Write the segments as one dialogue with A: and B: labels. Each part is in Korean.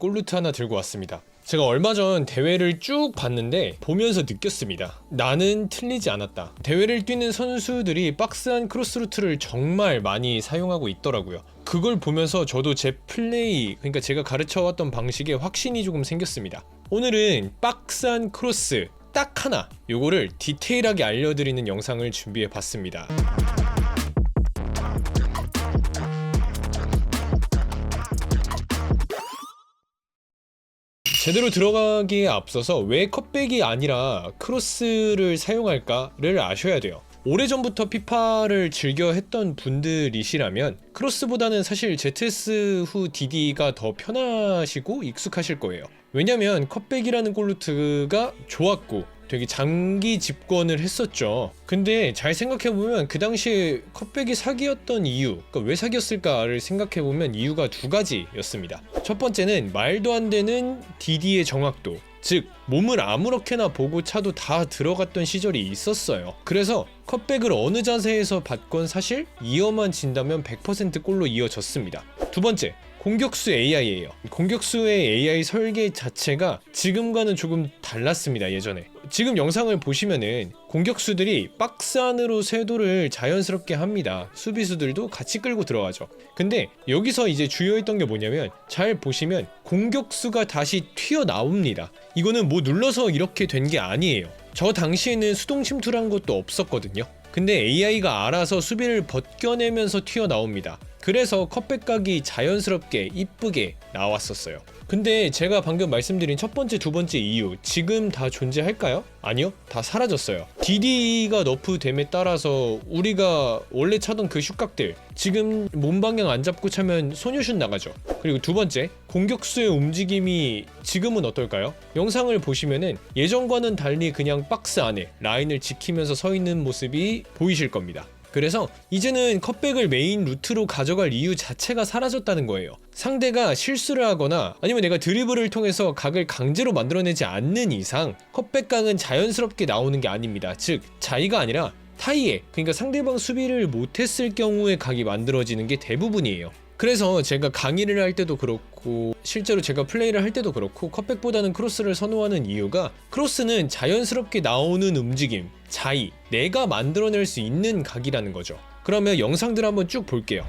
A: 골루트 하나 들고 왔습니다. 제가 얼마 전 대회를 쭉 봤는데 보면서 느꼈습니다. 나는 틀리지 않았다. 대회를 뛰는 선수들이 박스한 크로스 루트를 정말 많이 사용하고 있더라고요. 그걸 보면서 저도 제 플레이, 그러니까 제가 가르쳐 왔던 방식에 확신이 조금 생겼습니다. 오늘은 박스한 크로스 딱 하나 요거를 디테일하게 알려드리는 영상을 준비해 봤습니다. 제대로 들어가기에 앞서서 왜 컵백이 아니라 크로스를 사용할까를 아셔야 돼요. 오래전부터 피파를 즐겨 했던 분들이시라면 크로스보다는 사실 ZS 후 DD가 더 편하시고 익숙하실 거예요. 왜냐면 컵백이라는 골루트가 좋았고 되게 장기 집권을 했었죠. 근데 잘 생각해보면 그 당시에 컵백이 사기였던 이유, 그러니까 왜 사기였을까를 생각해보면 이유가 두 가지였습니다. 첫 번째는 말도 안 되는 DD의 정확도, 즉 몸을 아무렇게나 보고 차도 다 들어갔던 시절이 있었어요. 그래서 컵백을 어느 자세에서 받건 사실 이어만 진다면 100% 골로 이어졌습니다. 두 번째, 공격수 AI예요. 공격수의 AI 설계 자체가 지금과는 조금 달랐습니다. 예전에. 지금 영상을 보시면은 공격수들이 박스 안으로 쇄도를 자연스럽게 합니다. 수비수들도 같이 끌고 들어가죠. 근데 여기서 이제 주요했던 게 뭐냐면 잘 보시면 공격수가 다시 튀어나옵니다. 이거는 뭐 눌러서 이렇게 된 게 아니에요. 저 당시에는 수동 침투란 것도 없었거든요. 근데 AI가 알아서 수비를 벗겨내면서 튀어나옵니다. 그래서 컵백각이 자연스럽게 이쁘게 나왔었어요. 근데 제가 방금 말씀드린 첫 번째, 두 번째 이유 지금 다 존재할까요? 아니요, 다 사라졌어요. DD가 너프됨에 따라서 우리가 원래 차던 그 슛각들 지금 몸 방향 안 잡고 차면 소녀슛 나가죠. 그리고 두 번째, 공격수의 움직임이 지금은 어떨까요? 영상을 보시면은 예전과는 달리 그냥 박스 안에 라인을 지키면서 서 있는 모습이 보이실 겁니다. 그래서 이제는 컵백을 메인 루트로 가져갈 이유 자체가 사라졌다는 거예요. 상대가 실수를 하거나 아니면 내가 드리블을 통해서 각을 강제로 만들어내지 않는 이상 컵백각은 자연스럽게 나오는 게 아닙니다. 즉 자의가 아니라 타이에 그러니까 상대방 수비를 못했을 경우에 각이 만들어지는 게 대부분이에요. 그래서 제가 강의를 할 때도 그렇고 실제로 제가 플레이를 할 때도 그렇고 컵백보다는 크로스를 선호하는 이유가 크로스는 자연스럽게 나오는 움직임, 자의, 내가 만들어낼 수 있는 각이라는 거죠. 그러면 영상들 한번 쭉 볼게요.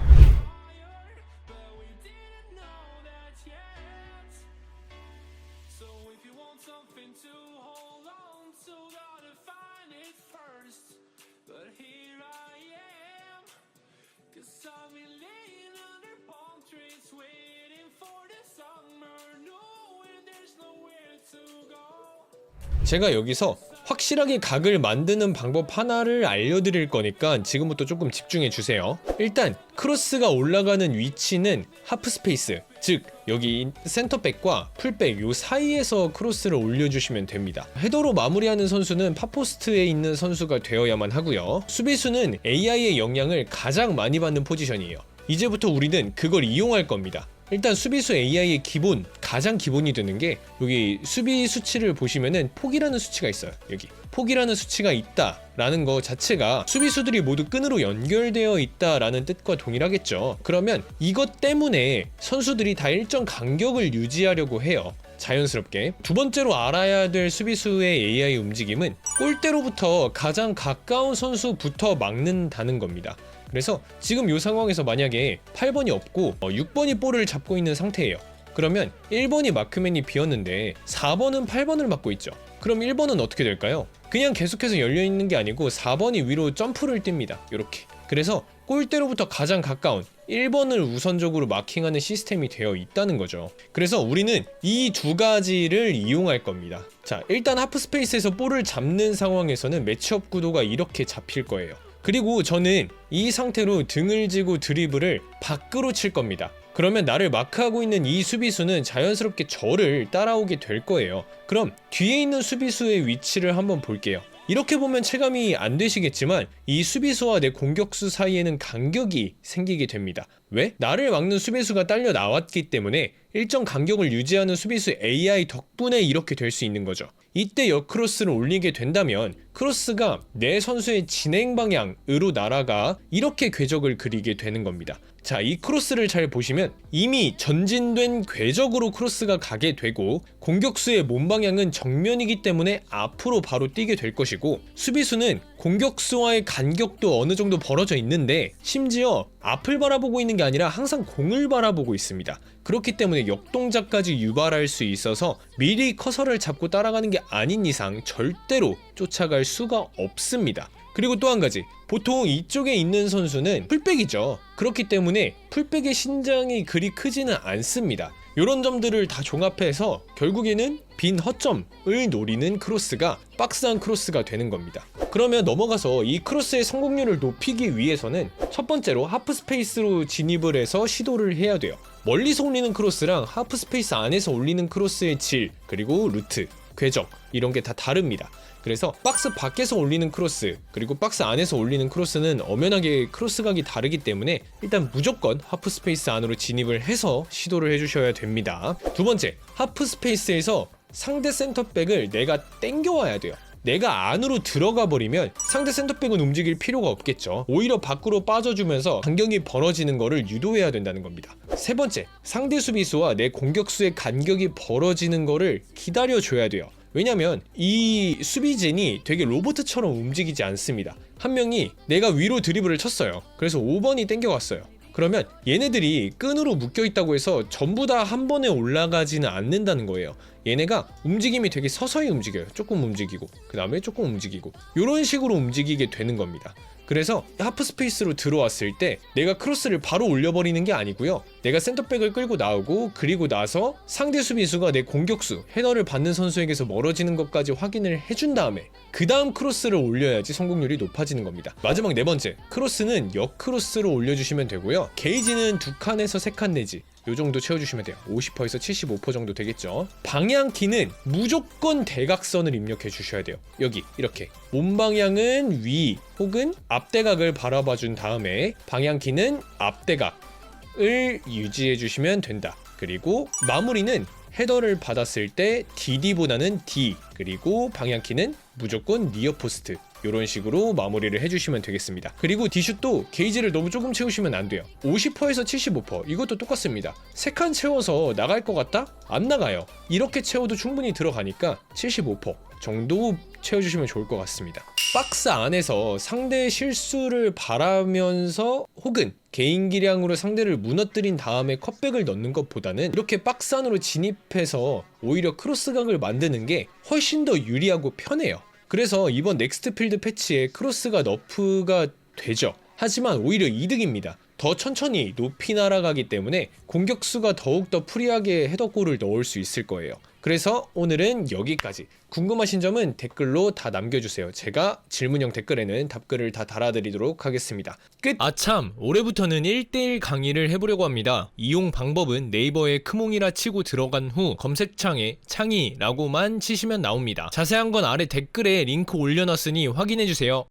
A: 제가 여기서 확실하게 각을 만드는 방법 하나를 알려드릴 거니까 지금부터 조금 집중해 주세요. 일단 크로스가 올라가는 위치는 하프 스페이스, 즉 여기 센터백과 풀백 요 사이에서 크로스를 올려주시면 됩니다. 헤더로 마무리하는 선수는 파포스트에 있는 선수가 되어야만 하고요. 수비수는 AI의 영향을 가장 많이 받는 포지션이에요. 이제부터 우리는 그걸 이용할 겁니다. 일단 수비수 AI의 기본 가장 기본이 되는 게 여기 수비 수치를 보시면은 폭이라는 수치가 있어요. 여기 폭이라는 수치가 있다라는 거 자체가 수비수들이 모두 끈으로 연결되어 있다라는 뜻과 동일하겠죠. 그러면 이것 때문에 선수들이 다 일정 간격을 유지하려고 해요. 자연스럽게 두 번째로 알아야 될 수비수의 AI 움직임은 골대로부터 가장 가까운 선수부터 막는다는 겁니다. 그래서 지금 이 상황에서 만약에 8번이 없고 6번이 볼을 잡고 있는 상태예요. 그러면 1번이 마크맨이 비었는데 4번은 8번을 맡고 있죠. 그럼 1번은 어떻게 될까요? 그냥 계속해서 열려 있는 게 아니고 4번이 위로 점프를 띱니다. 이렇게. 그래서 골대로부터 가장 가까운 1번을 우선적으로 마킹하는 시스템이 되어 있다는 거죠. 그래서 우리는 이 두 가지를 이용할 겁니다. 자, 일단 하프 스페이스에서 볼을 잡는 상황에서는 매치업 구도가 이렇게 잡힐 거예요. 그리고 저는 이 상태로 등을 지고 드리블을 밖으로 칠 겁니다. 그러면 나를 마크하고 있는 이 수비수는 자연스럽게 저를 따라오게 될 거예요. 그럼 뒤에 있는 수비수의 위치를 한번 볼게요. 이렇게 보면 체감이 안 되시겠지만 이 수비수와 내 공격수 사이에는 간격이 생기게 됩니다. 왜? 나를 막는 수비수가 딸려 나왔기 때문에 일정 간격을 유지하는 수비수 AI 덕분에 이렇게 될 수 있는 거죠. 이때 역크로스를 올리게 된다면 크로스가 내 선수의 진행 방향으로 날아가 이렇게 궤적을 그리게 되는 겁니다. 자, 이 크로스를 잘 보시면 이미 전진된 궤적으로 크로스가 가게 되고 공격수의 몸 방향은 정면이기 때문에 앞으로 바로 뛰게 될 것이고 수비수는 공격수와의 간격도 어느 정도 벌어져 있는데 심지어 앞을 바라보고 있는 게 아니라 항상 공을 바라보고 있습니다. 그렇기 때문에 역동작까지 유발할 수 있어서 미리 커서를 잡고 따라가는 게 아닌 이상 절대로 쫓아갈 수가 없습니다. 그리고 또 한 가지 보통 이쪽에 있는 선수는 풀백이죠. 그렇기 때문에 풀백의 신장이 그리 크지는 않습니다. 이런 점들을 다 종합해서 결국에는 빈 허점을 노리는 크로스가 박스한 크로스가 되는 겁니다. 그러면 넘어가서 이 크로스의 성공률을 높이기 위해서는 첫 번째로 하프 스페이스로 진입을 해서 시도를 해야 돼요. 멀리서 올리는 크로스랑 하프 스페이스 안에서 올리는 크로스의 질 그리고 루트 궤적 이런 게 다 다릅니다. 그래서 박스 밖에서 올리는 크로스 그리고 박스 안에서 올리는 크로스는 엄연하게 크로스 각이 다르기 때문에 일단 무조건 하프 스페이스 안으로 진입을 해서 시도를 해주셔야 됩니다. 두 번째 하프 스페이스에서 상대 센터백을 내가 땡겨와야 돼요. 내가 안으로 들어가 버리면 상대 센터백은 움직일 필요가 없겠죠. 오히려 밖으로 빠져주면서 간격이 벌어지는 거를 유도해야 된다는 겁니다. 세 번째, 상대 수비수와 내 공격수의 간격이 벌어지는 거를 기다려줘야 돼요. 왜냐면 이 수비진이 되게 로봇처럼 움직이지 않습니다. 한 명이 내가 위로 드리블을 쳤어요. 그래서 5번이 땡겨왔어요. 그러면 얘네들이 끈으로 묶여 있다고 해서 전부 다 한 번에 올라가지는 않는다는 거예요. 얘네가 움직임이 되게 서서히 움직여요. 조금 움직이고, 그 다음에 조금 움직이고, 이런 식으로 움직이게 되는 겁니다. 그래서 하프 스페이스로 들어왔을 때 내가 크로스를 바로 올려버리는 게 아니고요. 내가 센터백을 끌고 나오고 그리고 나서 상대 수비수가 내 공격수 헤더를 받는 선수에게서 멀어지는 것까지 확인을 해준 다음에 그 다음 크로스를 올려야지 성공률이 높아지는 겁니다. 마지막 네 번째 크로스는 역크로스로 올려주시면 되고요. 게이지는 두 칸에서 세 칸 내지 요 정도 채워주시면 돼요. 50%에서 75% 정도 되겠죠. 방향키는 무조건 대각선을 입력해 주셔야 돼요. 여기 이렇게 몸 방향은 위 혹은 앞대각을 바라봐 준 다음에 방향키는 앞대각을 유지해 주시면 된다. 그리고 마무리는 헤더를 받았을 때 DD보다는 D 그리고 방향키는 무조건 니어 포스트 이런 식으로 마무리를 해주시면 되겠습니다. 그리고 디슛도 게이지를 너무 조금 채우시면 안 돼요. 50%에서 75% 이것도 똑같습니다. 세칸 채워서 나갈 것 같다? 안 나가요. 이렇게 채워도 충분히 들어가니까 75% 정도 채워주시면 좋을 것 같습니다. 박스 안에서 상대의 실수를 바라면서 혹은 개인 기량으로 상대를 무너뜨린 다음에 컷백을 넣는 것보다는 이렇게 박스 안으로 진입해서 오히려 크로스각을 만드는 게 훨씬 더 유리하고 편해요. 그래서 이번 넥스트 필드 패치에 크로스가 너프가 되죠. 하지만 오히려 이득입니다. 더 천천히 높이 날아가기 때문에 공격수가 더욱더 프리하게 헤더골을 넣을 수 있을 거예요. 그래서 오늘은 여기까지. 궁금하신 점은 댓글로 다 남겨주세요. 제가 질문형 댓글에는 답글을 다 달아드리도록 하겠습니다. 끝! 아참, 올해부터는 1대1 강의를 해보려고 합니다. 이용 방법은 네이버에 크몽이라 치고 들어간 후 검색창에 창의라고만 치시면 나옵니다. 자세한 건 아래 댓글에 링크 올려놨으니 확인해주세요.